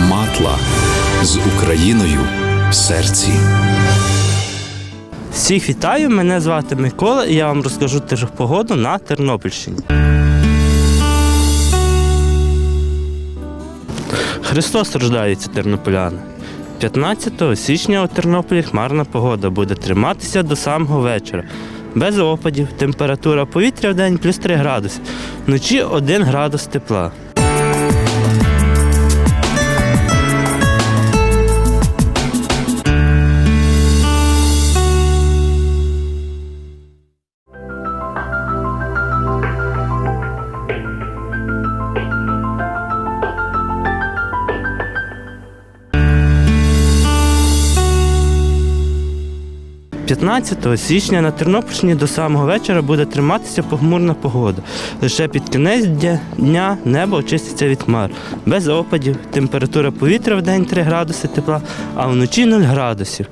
Матла з Україною в серці. Всіх вітаю, мене звати Микола і я вам розкажу погоду на Тернопільщині. Христос рождається тернополяни. 15 січня у Тернополі хмарна погода буде триматися до самого вечора. Без опадів, температура повітря в день плюс 3 градуси, вночі 1 градус тепла. – 15 січня на Тернопільщині до самого вечора буде триматися похмурна погода. Лише під кінець дня- небо очиститься від хмар. Без опадів, температура повітря в день 3 градуси тепла, а вночі 0 градусів.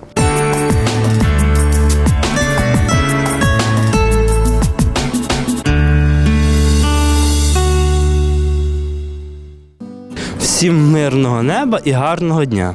Всім мирного неба і гарного дня!